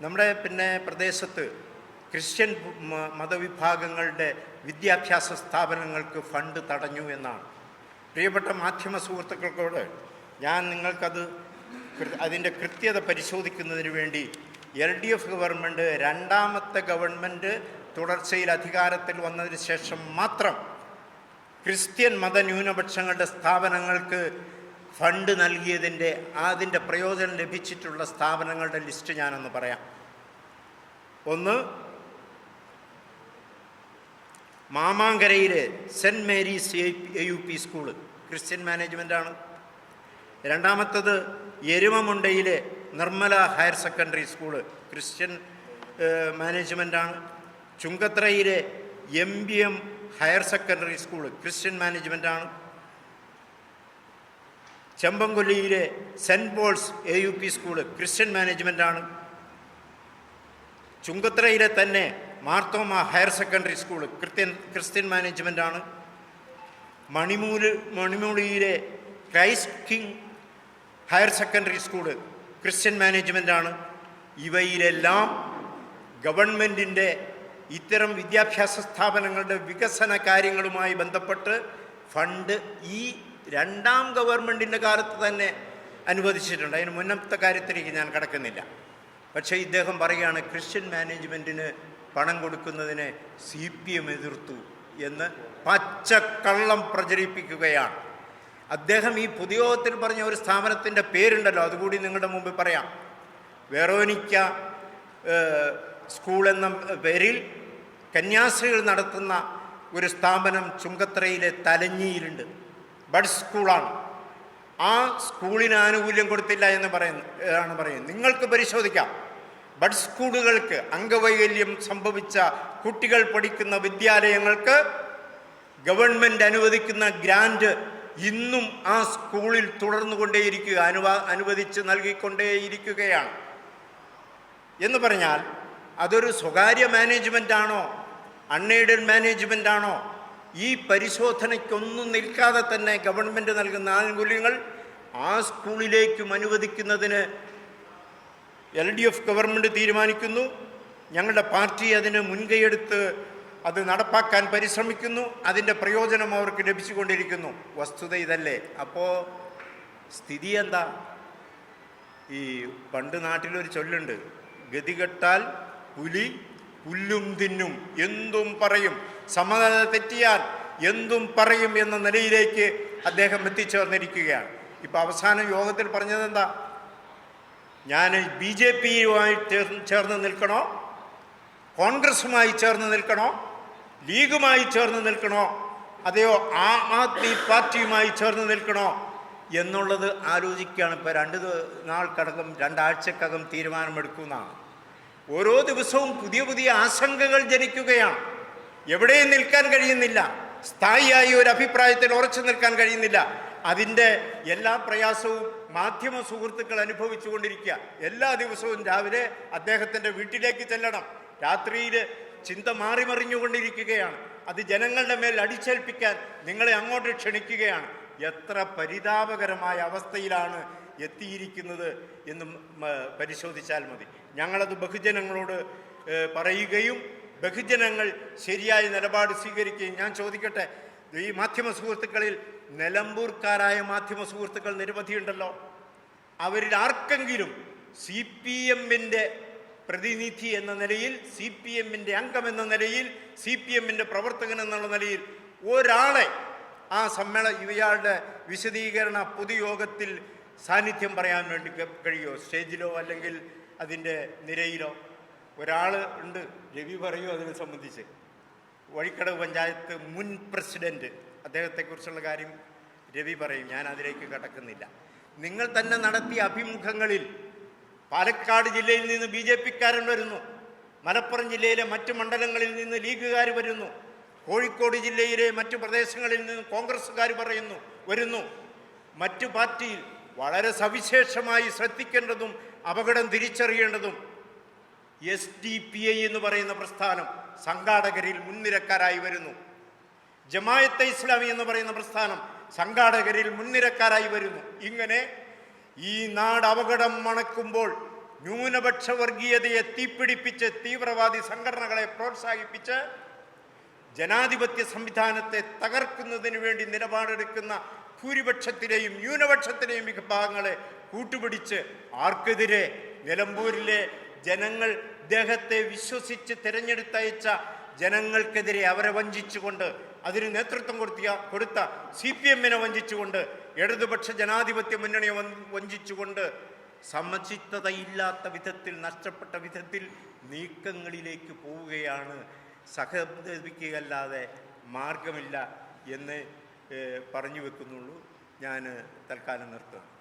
നമ്മുടെ പിന്നെ പ്രദേശത്ത് ക്രിസ്ത്യൻ മതവിഭാഗങ്ങളുടെ വിദ്യാഭ്യാസ സ്ഥാപനങ്ങൾക്ക് ഫണ്ട് തടഞ്ഞു എന്നാണ്. പ്രിയപ്പെട്ട മാധ്യമ സുഹൃത്തുക്കൾക്കോട് ഞാൻ നിങ്ങൾക്കത് അതിന്റെ കൃത്യത പരിശോധിക്കുന്നതിന് വേണ്ടി എൽ ഡി എഫ് ഗവൺമെന്റ് രണ്ടാമത്തെ ഗവൺമെന്റ് തുടർച്ചയിൽ അധികാരത്തിൽ വന്നതിന് ശേഷം മാത്രം ക്രിസ്ത്യൻ മതന്യൂനപക്ഷങ്ങളുടെ സ്ഥാപനങ്ങൾക്ക് ഫണ്ട് നൽകിയതിന്റെ അതിന്റെ പ്രയോജനം ലഭിച്ചിട്ടുള്ള സ്ഥാപനങ്ങളുടെ ലിസ്റ്റ് ഞാനൊന്ന് പറയാം. ഒന്ന് മാമാങ്കരയിലെ saint Mary's A U P school Christian മാനേജ്മെന്റാണ് രണ്ടാമത്തത് എരുമമുണ്ടയിലെ Nirmala higher secondary school Christian മാനേജ്മെന്റാണ് ചുങ്കത്രയിലെ M B M higher secondary school Christian മാനേജ്മെന്റാണ് ചെമ്പൻകൊല്ലിയിലെ saint Paul's A U P school Christian മാനേജ്മെന്റാണ് ചുങ്കത്രയിലെ തന്നെ Marthoma higher secondary school Christian Christian മാനേജ്മെന്റാണ് Manimool മണിമൂലിയിലെ Christ King higher secondary school Christian മാനേജ്മെന്റാണ് ഇവയിലെല്ലാം ഗവൺമെന്റിന്റെ ഇത്തരം വിദ്യാഭ്യാസ സ്ഥാപനങ്ങളുടെ വികസന കാര്യങ്ങളുമായി ബന്ധപ്പെട്ട് ഫണ്ട് ഈ രണ്ടാം ഗവൺമെന്റിന്റെ കാലത്ത് തന്നെ അനുവദിച്ചിട്ടുണ്ട്. അതിന് മുന്നത്തെ കാര്യത്തിലേക്ക് ഞാൻ കടക്കുന്നില്ല. പക്ഷേ ഇദ്ദേഹം പറയുകയാണ് ക്രിസ്ത്യൻ മാനേജ്മെന്റിന് പണം കൊടുക്കുന്നതിനെ സി പി എം എതിർത്തു എന്ന് പച്ചക്കള്ളം പ്രചരിപ്പിക്കുകയാണ്. അദ്ദേഹം ഈ പൊതുയോഗത്തിൽ പറഞ്ഞ ഒരു സ്ഥാപനത്തിന്റെ പേരുണ്ടല്ലോ അതുകൂടി നിങ്ങളുടെ മുമ്പിൽ പറയാം. വെറോനിക്ക സ്കൂൾ എന്ന പേരിൽ കന്യാസ്ത്രീകൾ നടത്തുന്ന ഒരു സ്ഥാപനം ചുങ്കത്രയിലെ തലഞ്ഞിയിലുണ്ട്. ബഡ് സ്കൂളാണ്. ആ സ്കൂളിന് ആനുകൂല്യം കൊടുത്തില്ല എന്ന് പറയുന്നു ആണ് പറയുന്നത്? നിങ്ങൾക്ക് പരിശോധിക്കാം. ബഡ് സ്കൂളുകൾക്ക് അംഗവൈകല്യം സംഭവിച്ച കുട്ടികൾ പഠിക്കുന്ന വിദ്യാലയങ്ങൾക്ക് ഗവൺമെന്റ് അനുവദിക്കുന്ന ഗ്രാൻഡ് ഇന്നും ആ സ്കൂളിൽ തുടർന്നുകൊണ്ടേയിരിക്കുക അനുവാ അനുവദിച്ച് നൽകിക്കൊണ്ടേയിരിക്കുകയാണ്. എന്ന് പറഞ്ഞാൽ അതൊരു സ്വകാര്യ മാനേജ്മെന്റ് ആണോ അൺഎയ്ഡഡ് മാനേജ്മെന്റ് ആണോ ഈ പരിശോധനയ്ക്കൊന്നും നിൽക്കാതെ തന്നെ ഗവൺമെന്റ് നൽകുന്ന ആനുകൂല്യങ്ങൾ ആ സ്കൂളിലേക്കും അനുവദിക്കുന്നതിന് എൽ ഡി എഫ് ഗവൺമെന്റ് തീരുമാനിക്കുന്നു. ഞങ്ങളുടെ പാർട്ടി അതിന് മുൻകൈയെടുത്ത് അത് നടപ്പാക്കാൻ പരിശ്രമിക്കുന്നു. അതിന്റെ പ്രയോജനം അവർക്ക് ലഭിച്ചുകൊണ്ടിരിക്കുന്നു. വസ്തുത ഇതല്ലേ? അപ്പോൾ സ്ഥിതി എന്താ? ഈ പണ്ട് നാട്ടിലൊരു ചൊല്ലുണ്ട് ഗതികെട്ടാൽ പുലി പുല്ലും തിന്നും എന്തും പറയും. സമനില തെറ്റിയാൽ എന്തും പറയും എന്ന നിലയിലേക്ക് അദ്ദേഹം എത്തിച്ചേർന്നിരിക്കുകയാണ്. ഇപ്പൊ അവസാനം യോഗത്തിൽ പറഞ്ഞത് എന്താ? ഞാൻ ബി ജെ പിയുമായി ചേർന്ന് നിൽക്കണോ? കോൺഗ്രസുമായി ചേർന്ന് നിൽക്കണോ? ലീഗുമായി ചേർന്ന് നിൽക്കണോ? അതെയോ ആം ആദ്മി പാർട്ടിയുമായി ചേർന്ന് നിൽക്കണോ? എന്നുള്ളത് ആലോചിക്കുകയാണ് ഇപ്പോൾ രണ്ട് നാൾക്കടക്കം രണ്ടാഴ്ചക്കകം തീരുമാനമെടുക്കുന്നതാണ് ഓരോ ദിവസവും പുതിയ പുതിയ ആശങ്കകൾ ജനിക്കുകയാണ്. എവിടെയും നിൽക്കാൻ കഴിയുന്നില്ല. സ്ഥായിയായി ഒരു അഭിപ്രായത്തിൽ ഉറച്ചു നിൽക്കാൻ കഴിയുന്നില്ല. അതിന്റെ എല്ലാ പ്രയാസവും മാധ്യമ സുഹൃത്തുക്കൾ അനുഭവിച്ചുകൊണ്ടിരിക്കുക എല്ലാ ദിവസവും രാവിലെ അദ്ദേഹത്തിന്റെ വീട്ടിലേക്ക് ചെല്ലണം. രാത്രിയിൽ ചിന്ത മാറി മറിഞ്ഞുകൊണ്ടിരിക്കുകയാണ് അത് ജനങ്ങളുടെ മേൽ അടിച്ചേൽപ്പിക്കാൻ നിങ്ങളെ അങ്ങോട്ട് ക്ഷണിക്കുകയാണ്. എത്ര പരിതാപകരമായ അവസ്ഥയിലാണ് എത്തിയിരിക്കുന്നത് എന്ന് പരിശോധിച്ചാൽ മതി. ഞങ്ങളത് ബഹുജനങ്ങളോട് പറയുകയും ബഹുജനങ്ങൾ ശരിയായ നിലപാട് സ്വീകരിക്കുകയും ഞാൻ ചോദിക്കട്ടെ ഈ മാധ്യമ സുഹൃത്തുക്കളിൽ നിലമ്പൂർക്കാരായ മാധ്യമ സുഹൃത്തുക്കൾ നിരവധിയുണ്ടല്ലോ. അവരിൽ ആർക്കെങ്കിലും സി പി എമ്മിന്റെ പ്രതിനിധി എന്ന നിലയിൽ സി പി എമ്മിന്റെ അംഗം എന്ന നിലയിൽ സി പി എമ്മിന്റെ പ്രവർത്തകൻ എന്നുള്ള നിലയിൽ ഒരാളെ ആ സമ്മേള ഇവയാളുടെ വിശദീകരണ പൊതുയോഗത്തിൽ സാന്നിധ്യം പറയാൻ വേണ്ടി കഴിയുമോ? സ്റ്റേജിലോ അല്ലെങ്കിൽ അതിന്റെ നിരയിലോ? ഒരാൾ ഉണ്ട് രവി പറയൂ അതിനെ സംബന്ധിച്ച്. വഴിക്കടവ് പഞ്ചായത്ത് മുൻ പ്രസിഡന്റ് അദ്ദേഹത്തെക്കുറിച്ചുള്ള കാര്യം രവി പറയും ഞാൻ അതിലേക്ക് കടക്കുന്നില്ല. നിങ്ങൾ തന്നെ നടത്തിയ അഭിമുഖങ്ങളിൽ പാലക്കാട് ജില്ലയിൽ നിന്ന് ബി ജെ പിക്കാരൻ വരുന്നു മലപ്പുറം ജില്ലയിലെ മറ്റ് മണ്ഡലങ്ങളിൽ നിന്ന് ലീഗുകാർ വരുന്നു കോഴിക്കോട് ജില്ലയിലെ മറ്റു പ്രദേശങ്ങളിൽ നിന്ന് കോൺഗ്രസ്സുകാർ പറയുന്നു വരുന്നു. മറ്റു പാർട്ടിയിൽ വളരെ സവിശേഷമായി ശ്രദ്ധിക്കേണ്ടതും അപകടം തിരിച്ചറിയേണ്ടതും എസ് ഡി പി ഐ എന്ന് പറയുന്ന പ്രസ്ഥാനം സംഘാടകരിൽ മുൻനിരക്കാരായി വരുന്നു. ജമായത്തെ ഇസ്ലാമി എന്ന് പറയുന്ന പ്രസ്ഥാനം സംഘാടകരിൽ മുൻനിരക്കാരായി വരുന്നു. ഇങ്ങനെ ഈ നാട് അപകടം മണക്കുമ്പോൾ ന്യൂനപക്ഷ വർഗീയതയെ തീപ്പിടിപ്പിച്ച് തീവ്രവാദി സംഘടനകളെ പ്രോത്സാഹിപ്പിച്ച് ജനാധിപത്യ സംവിധാനത്തെ തകർക്കുന്നതിന് വേണ്ടി നിലപാടെടുക്കുന്ന ഭൂരിപക്ഷത്തിലെയും ന്യൂനപക്ഷത്തിലെയും വിഭാഗങ്ങളെ കൂട്ടുപിടിച്ച് ആർക്കെതിരെ നിലമ്പൂരിലെ ജനങ്ങൾ ഇദ്ദേഹത്തെ വിശ്വസിച്ച് തിരഞ്ഞെടുത്തയച്ച ജനങ്ങൾക്കെതിരെ അവരെ വഞ്ചിച്ചുകൊണ്ട് അതിന് നേതൃത്വം കൊടുത്തിയ കൊടുത്ത സി പി എമ്മിനെ വഞ്ചിച്ചുകൊണ്ട് ഇടതുപക്ഷ ജനാധിപത്യ മുന്നണിയെ വഞ്ചിച്ചുകൊണ്ട് സമചിത്തതയില്ലാത്ത വിധത്തിൽ നഷ്ടപ്പെട്ട വിധത്തിൽ നീക്കങ്ങളിലേക്ക് പോവുകയാണ്. സഹതപിക്കുകയല്ലാതെ മാർഗമില്ല എന്ന് പറഞ്ഞു വെക്കുന്നുള്ളൂ. ഞാൻ തൽക്കാലം നിർത്തുന്നു.